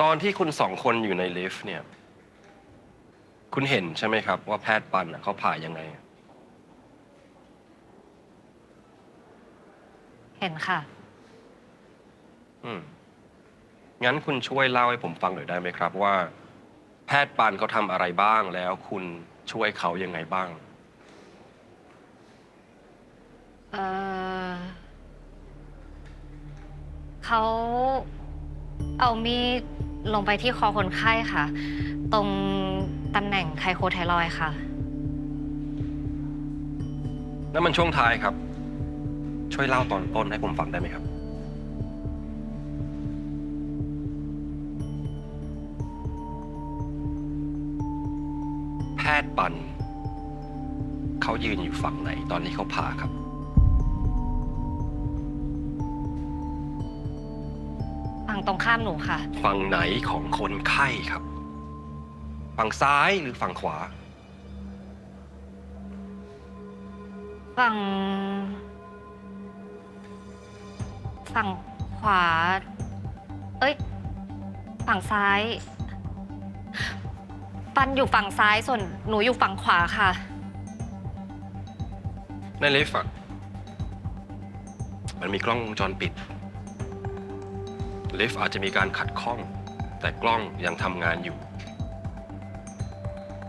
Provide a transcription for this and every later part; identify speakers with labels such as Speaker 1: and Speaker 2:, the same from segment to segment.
Speaker 1: ตอนที่คุณสองคนอยู่ในลิฟต์เนี่ย คุณเห็นใช่ไหมครับ ว่าแพทย์ปันน่ะเขาผ่ายังไง
Speaker 2: เห็นค่ะ
Speaker 1: อืม งั้นคุณช่วยเล่าให้ผมฟังหน่อยได้ไหมครับ ว่า แพทย์ปันเขาทำอะไรบ้างแล้ว คุณช่วยเขายังไงบ้าง
Speaker 2: เออเขาเอามีด ลงไปที่คอคนไข้ค่ะ ตรงตำแหน่งไทโคไทรอยด์ค่ะ
Speaker 1: นั่นมันช่วงท้ายครับ ช่วยเล่าตอนต้นให้ผมฟังได้ไหมครับ แพทย์ปัน เขายืนอยู่ฝั่งไหนตอนนี้เขาผ่าครับ
Speaker 2: ฝั่งตรงข้ามหนูค่ะ
Speaker 1: ฝั่งไหนของคนไข้ครับ ฝั่งซ้ายหรือฝั่งขวา
Speaker 2: ฝั่ง ฝั่งขวา เอ้ย ฝั่งซ้าย ปันอยู่ฝั่งซ้ายส่วนหนูอยู่ฝั่งขวาค่ะ
Speaker 1: ในลิฟต์อะมันมีกล้องวงจรปิด ลิฟต์อาจจะมีการขัดข้อง แต่กล้องยังทำงานอยู่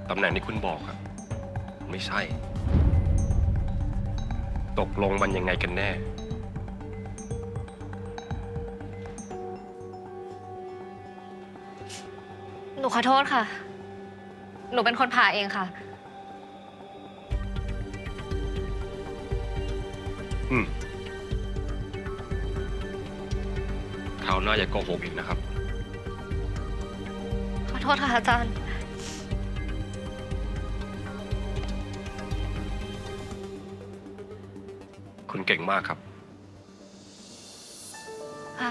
Speaker 1: ตำแหน่งที่คุณบอกครับไม่ใช่ ตกลงมันยังไงกันแน่
Speaker 2: หนูขอโทษค่ะ หนูเป็นคนผ่าเองค่ะ
Speaker 1: อืม คราวหน้าอย่าโกหกอีกนะครับ
Speaker 2: ขอโทษค่ะอาจารย์
Speaker 1: คุณเก่งมากครับ
Speaker 2: ค่ะ